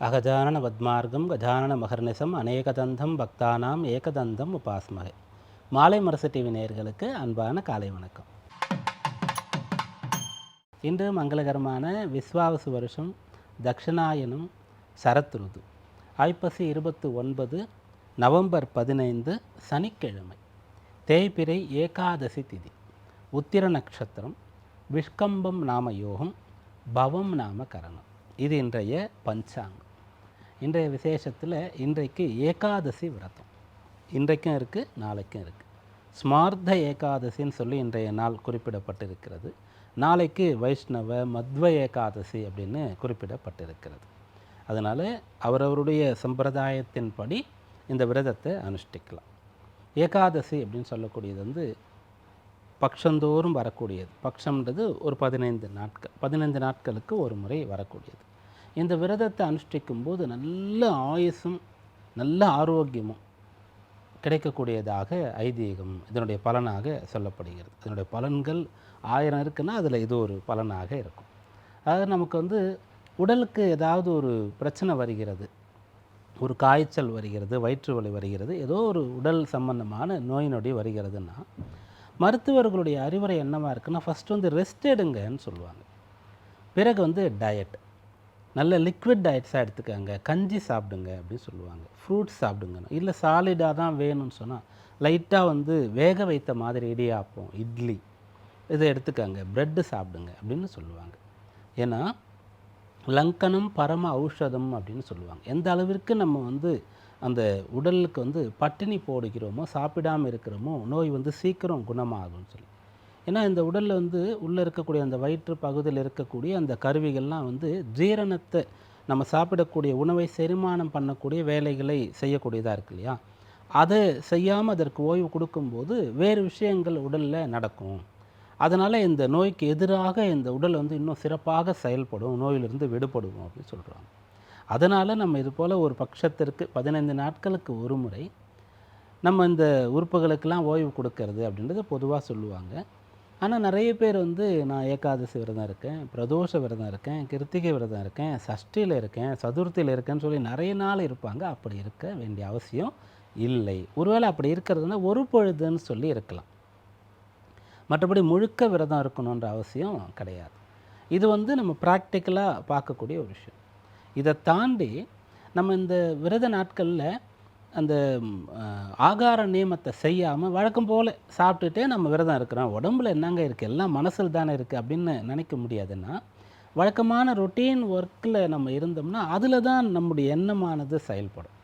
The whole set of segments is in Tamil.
அகஜானன பத்மார்க்கம் கஜானன மகர்நிசம் அநேகதந்தம் பக்தானாம் ஏகதந்தம் உபாஸ்மகை. மாலை மரசு டிவி நேயர்களுக்கு அன்பான காலை வணக்கம். இன்று மங்களகரமான விஸ்வாவசு வருஷம் தக்ஷணாயனம் சரத் ருது. ஐப்பசி இருபத்து ஒன்பது நவம்பர் பதினைந்து சனிக்கிழமை. தேய்பிறை ஏகாதசி திதி. உத்திர நட்சத்திரம் விஷ்கம்பம் நாம யோகம் பவம் நாம கரணம். இது இன்றைய பஞ்சாங்கம். இன்றைய விசேஷத்தில் இன்றைக்கு ஏகாதசி விரதம். இன்றைக்கும் இருக்குது நாளைக்கும் இருக்குது ஸ்மார்த்த ஏகாதசின்னு சொல்லி இன்றைய நாள் குறிப்பிடப்பட்டிருக்கிறது. நாளைக்கு வைஷ்ணவ மத்வ ஏகாதசி அப்படின்னு குறிப்பிடப்பட்டிருக்கிறது. அதனால் அவரவருடைய சம்பிரதாயத்தின்படி இந்த விரதத்தை அனுஷ்டிக்கலாம். ஏகாதசி அப்படின்னு சொல்லக்கூடியது வந்து பக்ஷந்தோறும் வரக்கூடியது. பக்ஷம்ன்றது ஒரு பதினைந்து நாட்கள் பதினைந்து நாட்களுக்கு ஒரு முறை வரக்கூடியது. இந்த விரதத்தை அனுஷ்டிக்கும் போது நல்ல ஆயுசும் நல்ல ஆரோக்கியமும் கிடைக்கக்கூடியதாக ஐதீகம் இதனுடைய பலனாக சொல்லப்படுகிறது. இதனுடைய பலன்கள் ஆயிரம் இருக்குன்னா அதில் இது ஒரு பலனாக இருக்கும். அதாவது நமக்கு வந்து உடலுக்கு ஏதாவது ஒரு பிரச்சனை வருகிறது ஒரு காய்ச்சல் வருகிறது வயிற்று வலி வருகிறது ஏதோ ஒரு உடல் சம்பந்தமான நோய் நொடி வருகிறதுன்னா மருத்துவர்களுடைய அறிவுரை என்னவாக இருக்குன்னா ஃபஸ்ட்டு வந்து ரெஸ்ட் எடுங்கன்னு சொல்லுவாங்க. பிறகு வந்து டயட் நல்ல லிக்விட் டயட்ஸாக எடுத்துக்கோங்க. கஞ்சி சாப்பிடுங்க அப்படின்னு சொல்லுவாங்க. ஃப்ரூட்ஸ் சாப்பிடுங்க இல்லை சாலிடாக தான் வேணும்னு சொன்னால் லைட்டாக வந்து வேக வைத்த மாதிரி இடியாப்பம் இட்லி இதை எடுத்துக்கோங்க. ப்ரெட்டு சாப்பிடுங்க அப்படின்னு சொல்லுவாங்க. ஏன்னா லங்கனம் பரம ஔஷதம் அப்படின்னு சொல்லுவாங்க. எந்த அளவிற்கு நம்ம வந்து அந்த உடலுக்கு வந்து பட்டினி போடுகிறோமோ சாப்பிடாமல் இருக்கிறோமோ நோய் வந்து சீக்கிரம் குணமாகும்னு சொல்லி. ஏன்னா இந்த உடலில் வந்து உள்ளே இருக்கக்கூடிய அந்த வயிற்று பகுதியில் இருக்கக்கூடிய அந்த கருவிகள்லாம் வந்து ஜீரணத்தை நம்ம சாப்பிடக்கூடிய உணவை செரிமானம் பண்ணக்கூடிய வேலைகளை செய்யக்கூடியதாக இருக்கு இல்லையா? அதை செய்யாமல் அதற்கு ஓய்வு கொடுக்கும்போது வேறு விஷயங்கள் உடலில் நடக்கும். அதனால் இந்த நோய்க்கு எதிராக இந்த உடல் வந்து இன்னும் சிறப்பாக செயல்படும் நோயிலிருந்து விடுபடுவோம் அப்படின்னு சொல்கிறாங்க அதனால் நம்ம இது போல் ஒரு பட்சத்திற்கு பதினைந்து நாட்களுக்கு ஒரு முறை நம்ம இந்த உறுப்புகளுக்கெல்லாம் ஓய்வு கொடுக்கறது அப்படின்றத பொதுவாக சொல்லுவாங்க. ஆனால் நிறைய பேர் வந்து நான் ஏகாதசி விரதம் இருக்கேன் பிரதோஷ விரதம் இருக்கேன் கிருத்திகை விரதம் இருக்கேன் சஷ்டியில் இருக்கேன் சதுர்த்தியில் இருக்கேன்னு சொல்லி நிறைய நாள் இருப்பாங்க. அப்படி இருக்க வேண்டிய அவசியம் இல்லை. ஒருவேளை அப்படி இருக்கிறதுனா ஒரு பொழுதுன்னு சொல்லி இருக்கலாம். மற்றபடி முழுக்க விரதம் இருக்கணுன்ற அவசியம் கிடையாது. இது வந்து நம்ம ப்ராக்டிக்கலாக பார்க்கக்கூடிய ஒரு விஷயம். இதை தாண்டி நம்ம இந்த விரத நாட்களில் அந்த ஆகார நியமத்தை செய்யாமல் வழக்கம் போல் சாப்பிட்டுட்டே நம்ம விரதம் இருக்கிறோம். உடம்புல என்னங்க இருக்குது எல்லாம் மனசில் தானே இருக்குது அப்படின்னு நினைக்க முடியாதுன்னா வழக்கமான ரொட்டீன் ஒர்க்கில் நம்ம இருந்தோம்னா அதில் தான் நம்முடைய எண்ணமானது செயல்படும்.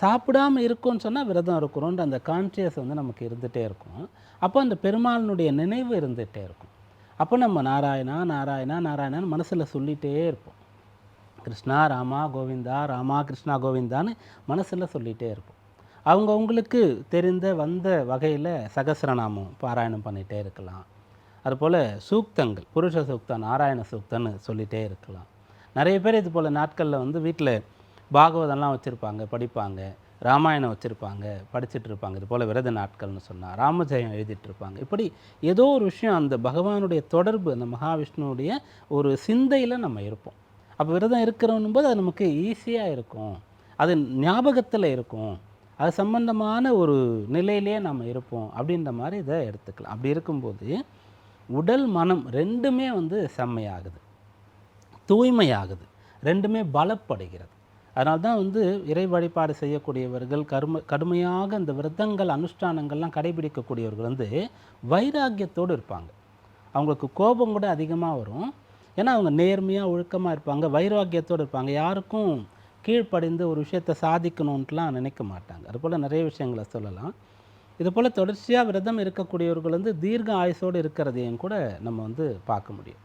சாப்பிடாம இருக்கோம்னு சொன்னால் விரதம் இருக்கிறோன்ற அந்த கான்சியஸ் வந்து நமக்கு இருந்துகிட்டே இருக்கும். அப்போ அந்த பெருமாளினுடைய நினைவு இருந்துகிட்டே இருக்கும். அப்போ நம்ம நாராயணா நாராயணா நாராயணான்னு மனசில் சொல்லிகிட்டே இருப்போம். கிருஷ்ணா ராமா கோவிந்தா ராமா கிருஷ்ணா கோவிந்தான்னு மனசில் சொல்லிகிட்டே இருக்கும். அவங்கவுங்களுக்கு தெரிந்த வந்த வகையில் சகசிரநாமம் பாராயணம் பண்ணிகிட்டே இருக்கலாம். அதுபோல் சூக்தங்கள் புருஷ சூக்தம் நாராயண சூக்தன்னு சொல்லிகிட்டே இருக்கலாம். நிறைய பேர் இது போல் நாட்களில் வந்து வீட்டில் பாகவதெல்லாம் வச்சுருப்பாங்க படிப்பாங்க ராமாயணம் வச்சுருப்பாங்க படிச்சுட்டு இருப்பாங்க. இது போல் விரத நாட்கள்னு சொன்னால் ராமஜெயம் எழுதிட்டு இருப்பாங்க. இப்படி ஏதோ ஒரு விஷயம் அந்த பகவானுடைய தொடர்பு அந்த மகாவிஷ்ணுவுடைய ஒரு சிந்தையில் நம்ம இருப்போம். அப்போ விரதம் இருக்கிறோன்னும் போது அது நமக்கு ஈஸியாக இருக்கும். அது ஞாபகத்தில் இருக்கும். அது சம்பந்தமான ஒரு நிலையிலே நம்ம இருப்போம் அப்படின்ற மாதிரி இதை எடுத்துக்கலாம். அப்படி இருக்கும்போது உடல் மனம் ரெண்டுமே வந்து செம்மையாகுது. தூய்மையாகுது. ரெண்டுமே பலப்படுகிறது. அதனால தான் வந்து இறை வழிபாடு செய்யக்கூடியவர்கள் கரும கடுமையாக இந்த விரதங்கள் அனுஷ்டானங்கள்லாம் கடைபிடிக்கக்கூடியவர்கள் வந்து வைராக்கியத்தோடு இருப்பாங்க. அவங்களுக்கு கோபம் கூட அதிகமாக வரும். ஏன்னா அவங்க நேர்மையாக ஒழுக்கமாக இருப்பாங்க வைராக்கியத்தோடு இருப்பாங்க. யாருக்கும் கீழ்ப்படிந்து ஒரு விஷயத்தை சாதிக்கணுன்ட்டுலாம் நினைக்க மாட்டாங்க. அதுபோல் நிறைய விஷயங்களை சொல்லலாம். இது போல் தொடர்ச்சியாக விரதம் இருக்கக்கூடியவர்கள் வந்து தீர்க்க ஆயுசோடு இருக்கிறதையும் கூட நம்ம வந்து பார்க்க முடியும்.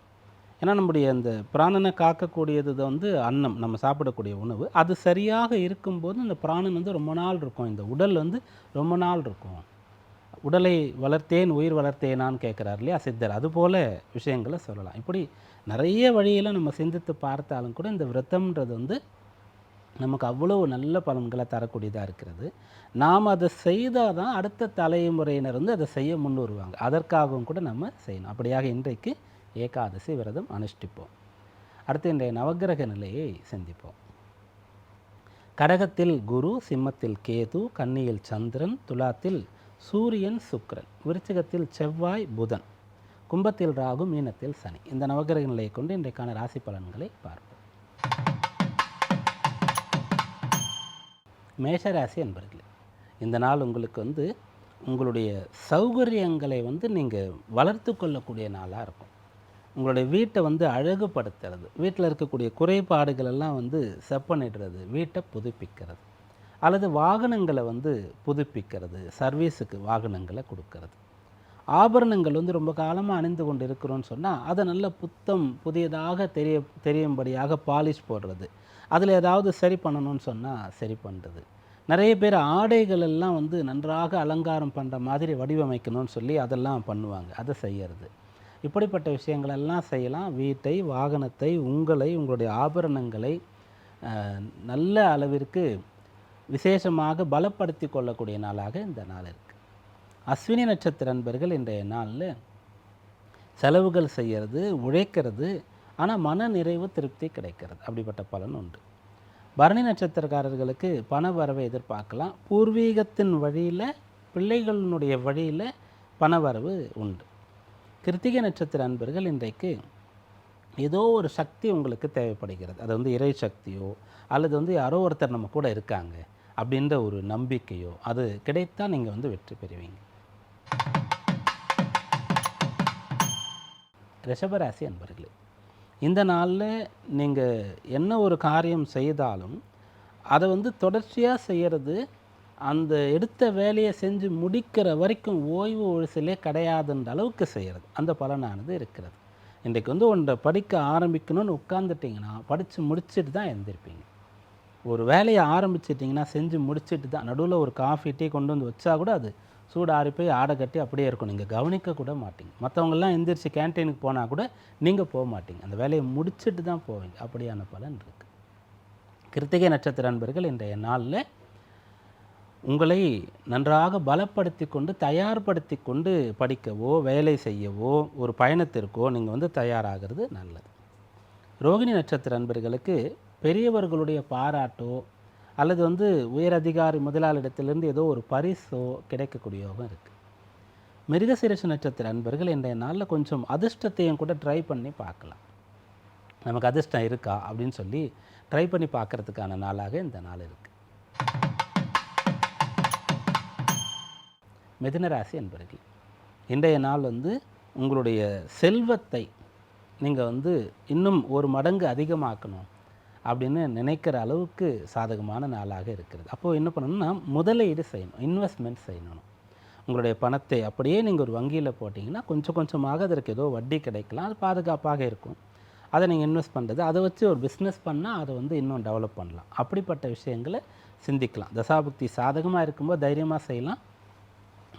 ஏன்னா நம்முடைய அந்த பிராணனை காக்கக்கூடியது வந்து அன்னம் நம்ம சாப்பிடக்கூடிய உணவு. அது சரியாக இருக்கும்போது இந்த பிராணன் வந்து ரொம்ப நாள் இருக்கும். இந்த உடல் வந்து ரொம்ப நாள் இருக்கும். உடலை வளர்த்தேன் உயிர் வளர்த்தேனான்னு கேட்குறாரு இல்லையா சித்தர். அதுபோல் விஷயங்களை சொல்லலாம். இப்படி நிறைய வழியில் நம்ம சிந்தித்து பார்த்தாலும் கூட இந்த விரதம்ன்றது வந்து நமக்கு அவ்வளோ நல்ல பலன்களை தரக்கூடியதாக இருக்கிறது. நாம் அதை செய்தால் தான் அடுத்த தலைமுறையினர் வந்து அதை செய்ய முன்னுருவாங்க அதற்காகவும் கூட நம்ம செய்யணும். அப்படியாக இன்றைக்கு ஏகாதசி விரதம் அனுஷ்டிப்போம். அடுத்து இன்றைய நவக்கிரக நிலையை சிந்திப்போம். கடகத்தில் குரு சிம்மத்தில் கேது கன்னியில் சந்திரன் துலாத்தில் சூரியன் சுக்ரன் விருச்சிகத்தில் செவ்வாய் புதன். கும்பத்தில் ராகு மீனத்தில் சனி. இந்த நவகிரக நிலையை கொண்டு இன்றைக்கான ராசி பலன்களை பார்ப்போம். மேஷராசி என்பர்களே இந்த நாள் உங்களுக்கு வந்து உங்களுடைய சௌகரியங்களை வந்து நீங்கள் வளர்த்து கொள்ளக்கூடிய நாளாக இருக்கும். உங்களுடைய வீட்டை வந்து அழகுபடுத்துறது வீட்டில் இருக்கக்கூடிய குறைபாடுகள் எல்லாம் வந்து செப்பனிடுறது வீட்டை புதுப்பிக்கிறது. அல்லது வாகனங்களை வந்து புதுப்பிக்கிறது சர்வீஸுக்கு வாகனங்களை கொடுக்கறது. ஆபரணங்கள் வந்து ரொம்ப காலமாக அணிந்து கொண்டு இருக்கிறோன்னு சொன்னால் அதை நல்ல புத்தம் புதியதாக தெரிய தெரியும்படியாக பாலிஷ் போடுறது. அதில் ஏதாவது சரி பண்ணணும்னு சொன்னால் சரி பண்ணுறது நிறைய பேர் ஆடைகள் எல்லாம் வந்து நன்றாக அலங்காரம் பண்ணுற மாதிரி வடிவமைக்கணும்னு சொல்லி அதெல்லாம் பண்ணுவாங்க அதை செய்யறது. இப்படிப்பட்ட விஷயங்களெல்லாம் செய்யலாம். வீட்டை வாகனத்தை உங்களை உங்களுடைய ஆபரணங்களை நல்ல அளவிற்கு விசேஷமாக பலப்படுத்தி கொள்ளக்கூடிய நாளாக இந்த நாள் இருக்குது அஸ்வினி நட்சத்திர அன்பர்கள் இன்றைய நாளில் செலவுகள் செய்கிறது உழைக்கிறது ஆனால் மன நிறைவு திருப்தி கிடைக்கிறது. அப்படிப்பட்ட பலன் உண்டு. பரணி நட்சத்திரக்காரர்களுக்கு பண வரவை எதிர்பார்க்கலாம். பூர்வீகத்தின் வழியில் பிள்ளைகளினுடைய வழியில் பண வரவு உண்டு. கிருத்திகை நட்சத்திர அன்பர்கள் இன்றைக்கு ஏதோ ஒரு சக்தி உங்களுக்கு தேவைப்படுகிறது. அது வந்து இறை சக்தியோ அல்லது வந்து யாரோ ஒருத்தர் நம்ம கூட இருக்காங்க. அப்படின்ற ஒரு நம்பிக்கையோ அது கிடைத்தால் நீங்கள் வந்து வெற்றி பெறுவீங்க. ரிஷபராசி அன்பர்களே இந்த நாளில் நீங்கள் என்ன ஒரு காரியம் செய்தாலும் அதை வந்து தொடர்ச்சியாக செய்கிறது அந்த எடுத்த வேலையை செஞ்சு முடிக்கிற வரைக்கும் ஓய்வு ஒழிசலே கிடையாதுன்ற அளவுக்கு செய்கிறது அந்த பலனானது இருக்கிறது. இன்றைக்கு வந்து ஒன்றை படிக்க ஆரம்பிக்கணும்னு உட்காந்துட்டிங்கன்னா படித்து முடிச்சுட்டு தான் எழுந்திருப்பீங்க. ஒரு வேலையை ஆரம்பிச்சிட்டிங்கன்னா செஞ்சு முடிச்சிட்டு தான் நடுவில் ஒரு காஃபி டீ கொண்டு வந்து வச்சா கூட அது சூடாறி போய் ஆடை கட்டி அப்படியே இருக்கும். நீங்கள் கவனிக்க கூட மாட்டீங்க. மற்றவங்கெல்லாம் எந்திரிச்சு கேன்டீனுக்கு போனால் கூட நீங்கள் போக மாட்டீங்க. அந்த வேலையை முடிச்சிட்டு தான் போவீங்க. அப்படியான பலன் இருக்குது கிருத்திகை நட்சத்திர அன்பர்கள் இன்றைய நாளில் உங்களை நன்றாக பலப்படுத்தி கொண்டு தயார்படுத்தி கொண்டு படிக்கவோ வேலை செய்யவோ ஒரு பயணத்திற்கோ நீங்கள் வந்து தயாராகிறது நல்லது. ரோகிணி நட்சத்திர அன்பர்களுக்கு பெரியவர்களுடைய பாராட்டோ அல்லது வந்து உயர் அதிகாரி முதலாளிடத்திலிருந்து ஏதோ ஒரு பரிசோ கிடைக்கக்கூடியவும் இருக்குது மிருகசீரிஷ நட்சத்திர அன்பர்கள் இன்றைய நாளில் கொஞ்சம் அதிர்ஷ்டத்தையும் கூட ட்ரை பண்ணி பார்க்கலாம். நமக்கு அதிர்ஷ்டம் இருக்கா அப்படின்னு சொல்லி ட்ரை பண்ணி பார்க்கறதுக்கான நாளாக இந்த நாள் இருக்குது மிதுனராசி அன்பர்கள் இன்றைய நாள் வந்து உங்களுடைய செல்வத்தை நீங்கள் வந்து இன்னும் ஒரு மடங்கு அதிகமாக்கணும். அப்படின்னு நினைக்கிற அளவுக்கு சாதகமான நாளாக இருக்கிறது. அப்போது என்ன பண்ணணும்னா முதலீடு செய்யணும் இன்வெஸ்ட்மெண்ட் செய்யணும். உங்களுடைய பணத்தை அப்படியே நீங்கள் ஒரு வங்கியில் போட்டிங்கன்னா கொஞ்சம் கொஞ்சமாக அதற்கு ஏதோ வட்டி கிடைக்கலாம் அது பாதுகாப்பாக இருக்கும். அதை நீங்கள் இன்வெஸ்ட் பண்ணுறது அதை வச்சு ஒரு பிஸ்னஸ் பண்ணால் அதை வந்து இன்னும் டெவலப் பண்ணலாம். அப்படிப்பட்ட விஷயங்களை சிந்திக்கலாம். தசாபக்தி சாதகமாக இருக்கும்போது தைரியமாக செய்யலாம்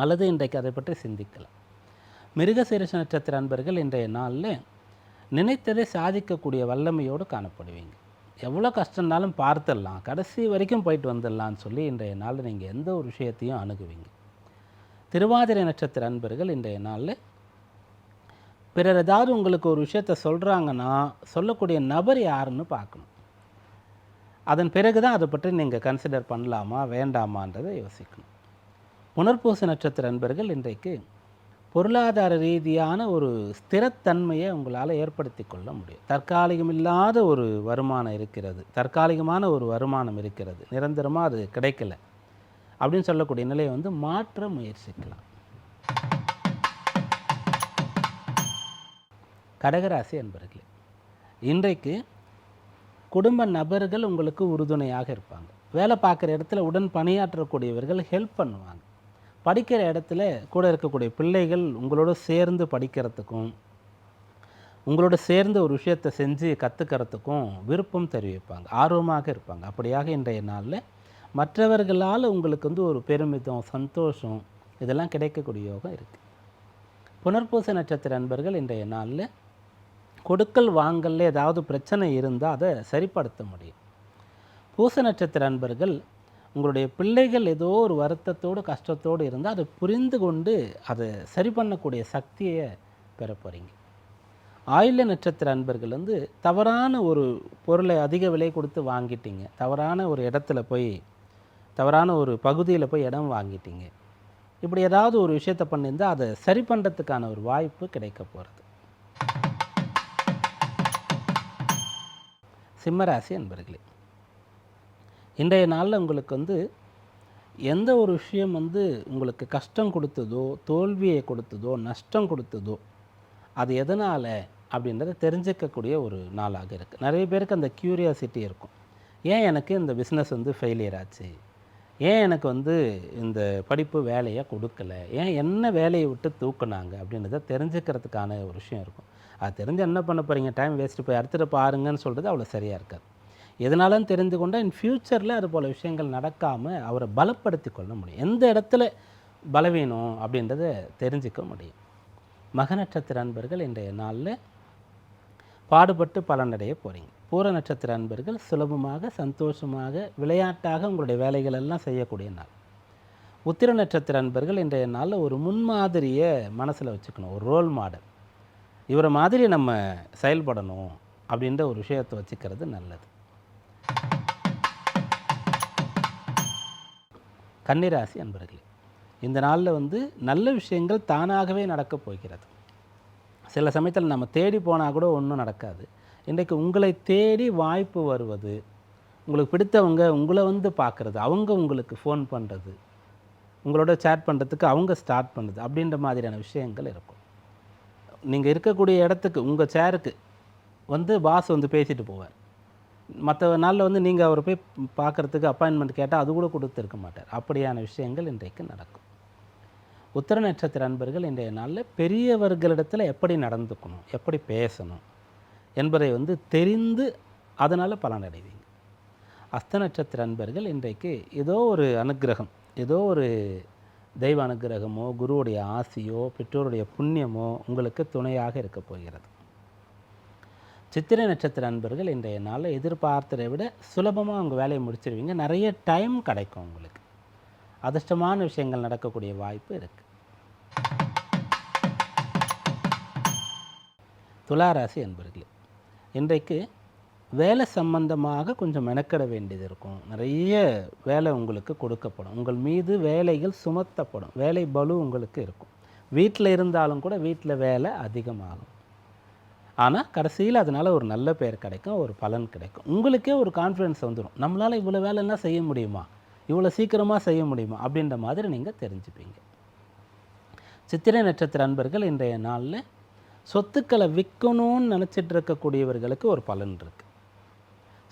அல்லது இன்றைக்கு அதை பற்றி சிந்திக்கலாம். மிருகசீரிஷ நட்சத்திர அன்பர்கள் இன்றைய நாளில் நினைத்ததை சாதிக்கக்கூடிய வல்லமையோடு காணப்படுவீங்க. எவ்வளோ கஷ்டம்னாலும் பார்த்துடலாம். கடைசி வரைக்கும் போயிட்டு வந்துடலான்னு சொல்லி இன்றைய நாளில் நீங்கள் எந்த ஒரு விஷயத்தையும் அணுகுவீங்க. திருவாதிரை நட்சத்திர அன்பர்கள் இன்றைய நாளில் பிறர் ஏதாவது உங்களுக்கு ஒரு விஷயத்த சொல்கிறாங்கன்னா சொல்லக்கூடிய நபர் யாருன்னு பார்க்கணும். அதன் பிறகு தான் அதை பற்றி நீங்கள் கன்சிடர் பண்ணலாமா வேண்டாமான்றதை யோசிக்கணும். புனர்பூச நட்சத்திர அன்பர்கள் இன்றைக்கு பொருளாதார ரீதியான ஒரு ஸ்திரத்தன்மையை உங்களால் ஏற்படுத்தி கொள்ள முடியும். தற்காலிகமில்லாத ஒரு வருமானம் இருக்கிறது. தற்காலிகமான ஒரு வருமானம் இருக்கிறது. நிரந்தரமாக அது கிடைக்கல. அப்படின்னு சொல்லக்கூடிய நிலையை வந்து மாற்ற முயற்சிக்கலாம். கடகராசி என்பர்களே இன்றைக்கு குடும்ப நபர்கள் உங்களுக்கு உறுதுணையாக இருப்பாங்க. வேலை பார்க்குற இடத்துல உடன் பணியாற்றக்கூடியவர்கள் ஹெல்ப் பண்ணுவாங்க. படிக்கிற இடத்துல கூட இருக்கக்கூடிய பிள்ளைகள் உங்களோட சேர்ந்து படிக்கிறதுக்கும் உங்களோட சேர்ந்து ஒரு விஷயத்தை செஞ்சு கற்றுக்கிறதுக்கும் விருப்பம் தெரிவிப்பாங்க ஆர்வமாக இருப்பாங்க. அப்படியாக இன்றைய நாளில் மற்றவர்களால் உங்களுக்கு வந்து ஒரு பெருமிதம் சந்தோஷம் இதெல்லாம் கிடைக்கக்கூடிய யோகம் இருக்குது புனர்பூச நட்சத்திர அன்பர்கள் இன்றைய நாளில் கொடுக்கல் வாங்கல்ல ஏதாவது பிரச்சனை இருந்தால் அதை சரிப்படுத்த முடியும். பூச நட்சத்திர அன்பர்கள் உங்களுடைய பிள்ளைகள் ஏதோ ஒரு வருத்தத்தோடு கஷ்டத்தோடு இருந்தால் அதை புரிந்து கொண்டு அதை சரி பண்ணக்கூடிய சக்தியை பெற போகிறீங்க ஆயில்ய நட்சத்திர அன்பர்கள் வந்து தவறான ஒரு பொருளை அதிக விலை கொடுத்து வாங்கிட்டீங்க. தவறான ஒரு இடத்துல போய் தவறான ஒரு பகுதியில் போய் இடம் வாங்கிட்டீங்க. இப்படி ஏதாவது ஒரு விஷயத்தை பண்ணியிருந்தால் அதை சரி பண்ணுறதுக்கான ஒரு வாய்ப்பு கிடைக்க போகிறது சிம்மராசி அன்பர்களே இன்றைய நாளில் உங்களுக்கு வந்து எந்த ஒரு விஷயம் வந்து உங்களுக்கு கஷ்டம் கொடுத்ததோ தோல்வியை கொடுத்ததோ நஷ்டம் கொடுத்ததோ அது எதனால் அப்படின்றத தெரிஞ்சுக்கக்கூடிய ஒரு நாளாக இருக்குது நிறைய பேருக்கு அந்த க்யூரியாசிட்டி இருக்கும். ஏன் எனக்கு இந்த பிஸ்னஸ் வந்து ஃபெயிலியர் ஆச்சு? ஏன் எனக்கு வந்து இந்த படிப்பு வேலையை கொடுக்கல? ஏன் என்ன வேலையை விட்டு தூக்குனாங்க? அப்படின்றத தெரிஞ்சுக்கிறதுக்கான ஒரு விஷயம் இருக்கும். அது தெரிஞ்சு என்ன பண்ண போகிறீங்க டைம் வேஸ்ட்டு போய் அடுத்துட்டு பாருங்கன்னு சொல்கிறது அவ்வளோ சரியாக இருக்காது. எதனாலும் தெரிந்து கொண்டால் இன் ஃப்யூச்சரில் அது போல் விஷயங்கள் நடக்காமல் அவரை பலப்படுத்தி கொள்ள முடியும். எந்த இடத்துல பலவீனம் அப்படின்றத தெரிஞ்சுக்க முடியும். மக நட்சத்திர அன்பர்கள் இன்றைய நாளில் பாடுபட்டு பலனடைய போகிறீங்க பூர நட்சத்திர அன்பர்கள் சுலபமாக சந்தோஷமாக விளையாட்டாக உங்களுடைய வேலைகள் எல்லாம் செய்யக்கூடிய நாள். உத்திர நட்சத்திர அன்பர்கள் இன்றைய நாளில் ஒரு முன்மாதிரியை மனசில் வச்சுக்கணும். ஒரு ரோல் மாடல் இவரை மாதிரி நம்ம செயல்படணும் அப்படின்ற ஒரு விஷயத்தை வச்சுக்கிறது நல்லது. கன்னிராசி அன்பர்களே இந்த நாளில் வந்து நல்ல விஷயங்கள் தானாகவே நடக்கப் போகிறது. சில சமயத்தில் நம்ம தேடி போனால் கூட ஒன்றும் நடக்காது. இன்றைக்கு உங்களை தேடி வாய்ப்பு வருவது உங்களுக்கு பிடித்தவங்க உங்களை வந்து பார்க்குறது அவங்க உங்களுக்கு ஃபோன் பண்ணுறது உங்களோட சேட் பண்ணுறதுக்கு அவங்க ஸ்டார்ட் பண்ணுறது அப்படின்ற மாதிரியான விஷயங்கள் இருக்கும். நீங்கள் இருக்கக்கூடிய இடத்துக்கு உங்கள் சேருக்கு வந்து பாஸ் வந்து பேசிட்டு போவார். மற்ற நாளில் வந்து நீங்கள் அவர் போய் பார்க்குறதுக்கு அப்பாயின்மெண்ட் கேட்டால் அது கூட கொடுத்துருக்க மாட்டார். அப்படியான விஷயங்கள் இன்றைக்கு நடக்கும். உத்தர நட்சத்திர அன்பர்கள் இன்றைய நாளில் பெரியவர்களிடத்தில் எப்படி நடந்துக்கணும் எப்படி பேசணும் என்பதை வந்து தெரிந்து அதனால் பலனடைவீங்க அஸ்த நட்சத்திர அன்பர்கள் இன்றைக்கு ஏதோ ஒரு அனுக்கிரகம் ஏதோ ஒரு தெய்வ அனுக்கிரகமோ குருவுடைய ஆசியோ பெற்றோருடைய புண்ணியமோ உங்களுக்கு துணையாக இருக்க போகிறது. சித்திரை நட்சத்திர அன்பர்கள் இன்றைய நாளில் எதிர்பார்த்ததை விட சுலபமாக உங்கள் வேலையை முடிச்சிருவீங்க. நிறைய டைம் கிடைக்கும் உங்களுக்கு. அதிர்ஷ்டமான விஷயங்கள் நடக்கக்கூடிய வாய்ப்பு இருக்குது துளாராசி அன்பர்களே இன்றைக்கு வேலை சம்பந்தமாக கொஞ்சம் மெனக்கிட வேண்டியது இருக்கும். நிறைய வேலை உங்களுக்கு கொடுக்கப்படும். உங்கள் மீது வேலைகள் சுமத்தப்படும். வேலை பலு உங்களுக்கு இருக்கும். வீட்டில் இருந்தாலும் கூட வீட்டில் வேலை அதிகமாகும். ஆனால் கடைசியில் அதனால் ஒரு நல்ல பேர் கிடைக்கும் ஒரு பலன் கிடைக்கும். உங்களுக்கே ஒரு கான்ஃபிடென்ஸ் வந்துடும் நம்மளால் இவ்வளோ வேலைலாம் செய்ய முடியுமா? இவ்வளோ சீக்கிரமாக செய்ய முடியுமா? அப்படின்ற மாதிரி நீங்கள் தெரிஞ்சுப்பீங்க. சித்திரை நட்சத்திர அன்பர்கள் இன்றைய நாளில் சொத்துக்களை விற்கணும்னு நினச்சிட்டு இருக்கக்கூடியவர்களுக்கு ஒரு பலன் இருக்குது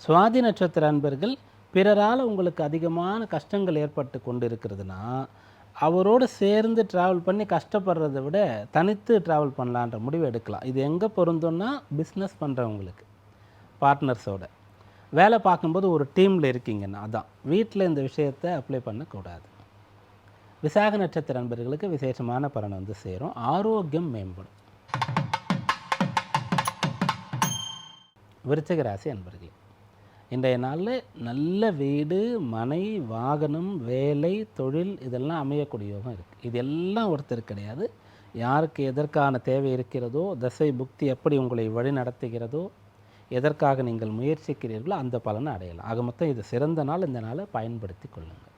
சுவாதி நட்சத்திர அன்பர்கள் பிறரால் உங்களுக்கு அதிகமான கஷ்டங்கள் ஏற்பட்டு கொண்டு இருக்கிறதுனா அவரோடு சேர்ந்து ட்ராவல் பண்ணி கஷ்டப்படுறத விட தனித்து ட்ராவல் பண்ணலான்ற முடிவு எடுக்கலாம். இது எங்கே பொருந்தோன்னா பிஸ்னஸ் பண்ணுறவங்களுக்கு பார்ட்னர்ஸோட வேலை பார்க்கும்போது ஒரு டீமில் இருக்கீங்கன்னா அதான். வீட்டில் இந்த விஷயத்தை அப்ளை பண்ணக்கூடாது. விசாக நட்சத்திர நண்பர்களுக்கு விசேஷமான பலன் வந்து சேரும். ஆரோக்கியம் மேம்படும். விருச்சிக ராசி அன்பர்களே இன்றைய நாளில் நல்ல வீடு மனை வாகனம் வேலை தொழில் இதெல்லாம் அமையக்கூடிய யோகம் இருக்குது இது எல்லாம் ஒருத்தர் கிடையாது. யாருக்கு எதற்கான தேவை இருக்கிறதோ தசை புக்தி எப்படி உங்களை வழி நடத்துகிறதோ எதற்காக நீங்கள் முயற்சிக்கிறீர்களோ அந்த பலனை அடையலாம். ஆக மொத்தம் இது சிறந்த நாள். இந்த நாளை பயன்படுத்தி கொள்ளுங்கள்.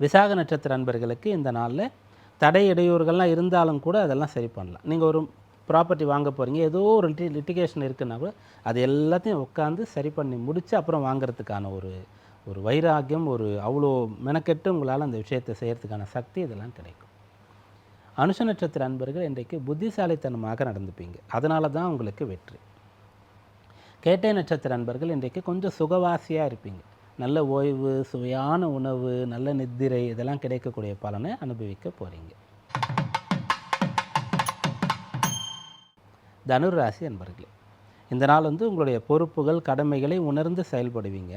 விசாக நட்சத்திர அன்பர்களுக்கு இந்த நாளில் தடை இடையூறுகள்லாம் இருந்தாலும் கூட அதெல்லாம் சரி பண்ணலாம். நீங்கள் ஒரு ப்ராப்பர்ட்டி வாங்க போகிறீங்க ஏதோ ஒரு லிட்டி லிட்டிகேஷன் இருக்குன்னா கூட அது எல்லாத்தையும் உட்காந்து சரி பண்ணி முடித்து அப்புறம் வாங்குறதுக்கான ஒரு ஒரு வைராக்கியம் ஒரு அவ்வளோ மெனக்கெட்டு உங்களால் அந்த விஷயத்தை செய்கிறதுக்கான சக்தி இதெல்லாம் கிடைக்கும். அனுஷ நட்சத்திர அன்பர்கள் இன்றைக்கு புத்திசாலித்தனமாக நடந்துப்பீங்க. அதனால தான் உங்களுக்கு வெற்றி. கேட்டை நட்சத்திர அன்பர்கள் இன்றைக்கு கொஞ்சம் சுகவாசியாக இருப்பீங்க. நல்ல ஓய்வு சுவையான உணவு நல்ல நித்திரை இதெல்லாம் கிடைக்கக்கூடிய பலனை அனுபவிக்க போகிறீங்க தனுர் ராசி அன்பர்களே இந்த நாள் வந்து உங்களுடைய பொறுப்புகள் கடமைகளை உணர்ந்து செயல்படுவீங்க.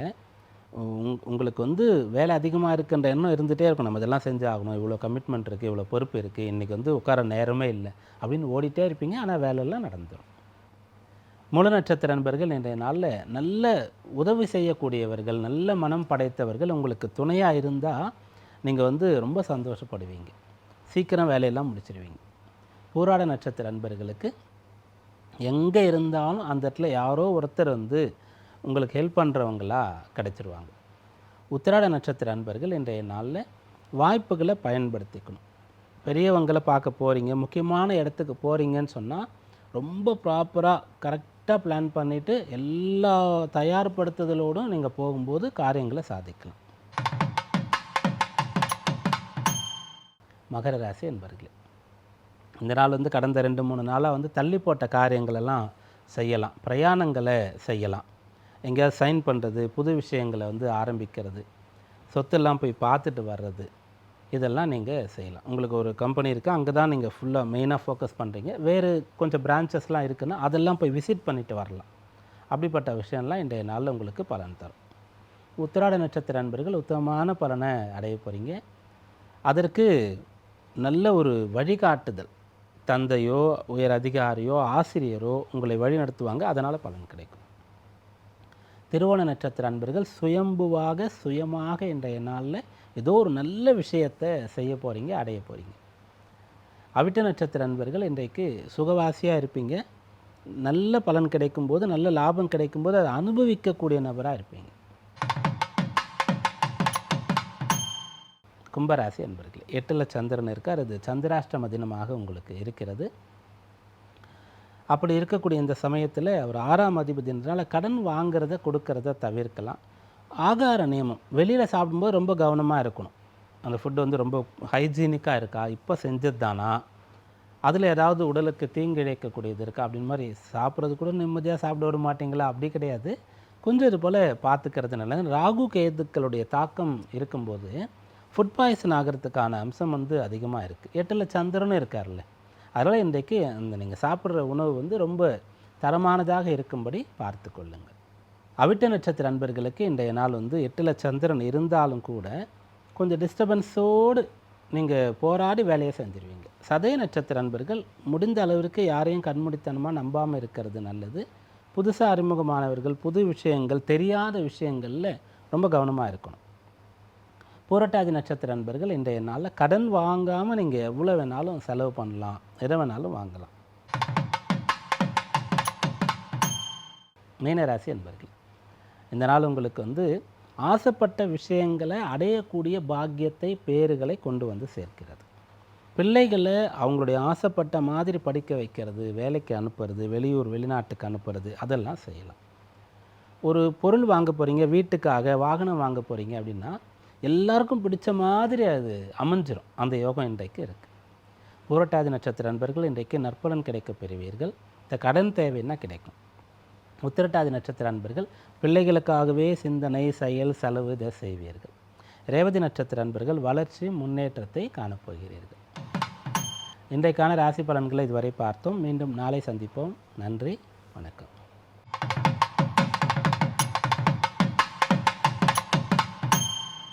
உங் உங்களுக்கு வந்து வேலை அதிகமாக இருக்குன்ற எண்ணம் இருந்துகிட்டே இருக்கும். நம்ம இதெல்லாம் செஞ்சாகணும் இவ்வளோ கமிட்மெண்ட் இருக்குது இவ்வளோ பொறுப்பு இருக்குது இன்றைக்கி வந்து உட்கார நேரமே இல்லை அப்படின்னு ஓடிட்டே இருப்பீங்க. ஆனால் வேலையெல்லாம் நடந்துடும் முழு நட்சத்திர நண்பர்கள் இன்றைய நாளில் நல்ல உதவி செய்யக்கூடியவர்கள் நல்ல மனம் படைத்தவர்கள் உங்களுக்கு துணையாக இருந்தால் நீங்கள் வந்து ரொம்ப சந்தோஷப்படுவீங்க. சீக்கிரம் வேலையெல்லாம் முடிச்சிடுவீங்க பூராட நட்சத்திர அன்பர்களுக்கு எங்கே இருந்தாலும் அந்த இடத்துல யாரோ ஒருத்தர் வந்து உங்களுக்கு ஹெல்ப் பண்ணுறவங்களா கிடச்சிருவாங்க. உத்திராட நட்சத்திர அன்பர்கள் இன்றைய நாளில் வாய்ப்புகளை பயன்படுத்திக்கணும். பெரியவங்களை பார்க்க போகிறீங்க முக்கியமான இடத்துக்கு போகிறீங்கன்னு சொன்னால் ரொம்ப ப்ராப்பராக கரெக்டாக பிளான் பண்ணிவிட்டு எல்லா தயார்படுத்துதலோடும் நீங்கள் போகும்போது காரியங்களை சாதிக்கலாம். மகர ராசி என்பர்களே இந்த நாள் வந்து கடந்த ரெண்டு மூணு நாளாக வந்து தள்ளி போட்ட காரியங்களெல்லாம் செய்யலாம். பிரயாணங்களை செய்யலாம். எங்கேயாவது சைன் பண்ணுறது புது விஷயங்களை வந்து ஆரம்பிக்கிறது சொத்தெல்லாம் போய் பார்த்துட்டு வர்றது இதெல்லாம் நீங்கள் செய்யலாம். உங்களுக்கு ஒரு கம்பெனி இருக்குது அங்கே தான் நீங்கள் ஃபுல்லாக மெயினாக ஃபோக்கஸ் பண்ணுறீங்க வேறு கொஞ்சம் பிரான்ச்சஸ்லாம் இருக்குன்னா அதெல்லாம் போய் விசிட் பண்ணிட்டு வரலாம். அப்படிப்பட்ட விஷயம்லாம் இன்றைய நாளில் உங்களுக்கு பலன் தரும். உத்திராட நட்சத்திர அன்பர்கள் உத்தமமான பலனை அடைய போகிறீங்க அதற்கு நல்ல ஒரு வழிகாட்டுதல் தந்தையோ உயர் அதிகாரியோ ஆசிரியரோ உங்களை வழி நடத்துவாங்க. அதனால் பலன் கிடைக்கும். திருவோண நட்சத்திர அன்பர்கள் சுயம்புவாக சுயமாக இன்றைய நாளில் ஏதோ ஒரு நல்ல விஷயத்தை செய்ய போகிறீங்க அடைய போகிறீங்க அவிட்ட நட்சத்திர அன்பர்கள் இன்றைக்கு சுகவாசியாக இருப்பீங்க. நல்ல பலன் கிடைக்கும்போது நல்ல லாபம் கிடைக்கும்போது அதை அனுபவிக்கக்கூடிய நபராக இருப்பீங்க. கும்பராசி அன்பர்களே எட்டில் சந்திரன் இருக்கார். அது சந்திராஷ்டம தினமாக உங்களுக்கு இருக்கிறது. அப்படி இருக்கக்கூடிய இந்த சமயத்தில் அவர் ஆறாம் அதிபதின்றனால கடன் வாங்கிறத கொடுக்கறத தவிர்க்கலாம். ஆகார நியமம் வெளியில் சாப்பிடும்போது ரொம்ப கவனமாக இருக்கணும். அந்த ஃபுட்டு வந்து ரொம்ப ஹைஜீனிக்காக இருக்கா? இப்போ செஞ்சது தானா அதில் ஏதாவது உடலுக்கு தீங்கிழைக்கக்கூடியது இருக்கா? அப்படின்னு மாதிரி சாப்பிட்றது கூட நிம்மதியாக சாப்பிட விட மாட்டிங்களா? அப்படி கிடையாது. கொஞ்சம் இது போல் பார்த்துக்கிறது நல்லது. ராகு கேதுக்களுடைய தாக்கம் இருக்கும்போது ஃபுட் பாய்சன் ஆகிறதுக்கான அம்சம் வந்து அதிகமாக இருக்குது எட்டில் சந்திரனும் இருக்கார்ல. அதனால் இன்றைக்கு அந்த நீங்கள் சாப்பிட்ற உணவு வந்து ரொம்ப தரமானதாக இருக்கும்படி பார்த்து கொள்ளுங்கள். அவிட்ட நட்சத்திர அன்பர்களுக்கு இன்றைய நாள் வந்து எட்டில் சந்திரன் இருந்தாலும் கூட கொஞ்சம் டிஸ்டர்பன்ஸோடு நீங்கள் போராடி வேலையை செஞ்சுருவீங்க. சதய நட்சத்திர அன்பர்கள் முடிந்த அளவிற்கு யாரையும் கண்முடித்தனமாக நம்பாமல் இருக்கிறது நல்லது. புதுசாக அறிமுகமானவர்கள் புது விஷயங்கள் தெரியாத விஷயங்களில் ரொம்ப கவனமாக இருக்கணும். பூரட்டாதி நட்சத்திர நண்பர்கள் இன்றைய நாளில் கடன் வாங்காமல் நீங்கள் எவ்வளோ வேணாலும் செலவு பண்ணலாம். எதை வேணாலும் வாங்கலாம். மீனராசி நண்பர்கள் இந்த நாள் உங்களுக்கு வந்து ஆசைப்பட்ட விஷயங்களை அடையக்கூடிய பாக்கியத்தை பேறுகளை கொண்டு வந்து சேர்க்கிறது. பிள்ளைகளை அவங்களுடைய ஆசைப்பட்ட மாதிரி படிக்க வைக்கிறது வேலைக்கு அனுப்புறது வெளியூர் வெளிநாட்டுக்கு அனுப்புறது அதெல்லாம் செய்யலாம். ஒரு பொருள் வாங்க போகிறீங்க வீட்டுக்காக வாகனம் வாங்க போகிறீங்க அப்படின்னா எல்லாருக்கும் பிடிச்ச மாதிரி அது அமைஞ்சிரும். அந்த யோகம் இன்றைக்கு இருக்குது புரட்டாதி நட்சத்திர அன்பர்கள் இன்றைக்கு நற்பலன் கிடைக்க பெறுவீர்கள். இந்த கடன் தேவைன்னா கிடைக்கும்? உத்திரட்டாதி நட்சத்திர அன்பர்கள் பிள்ளைகளுக்காகவே சிந்தனை செயல் செலவு இதை செய்வீர்கள். ரேவதி நட்சத்திர அன்பர்கள் வளர்ச்சி முன்னேற்றத்தை காணப்போகிறீர்கள். இன்றைக்கான ராசி பலன்களை இதுவரை பார்த்தோம். மீண்டும் நாளை சந்திப்போம். நன்றி வணக்கம்.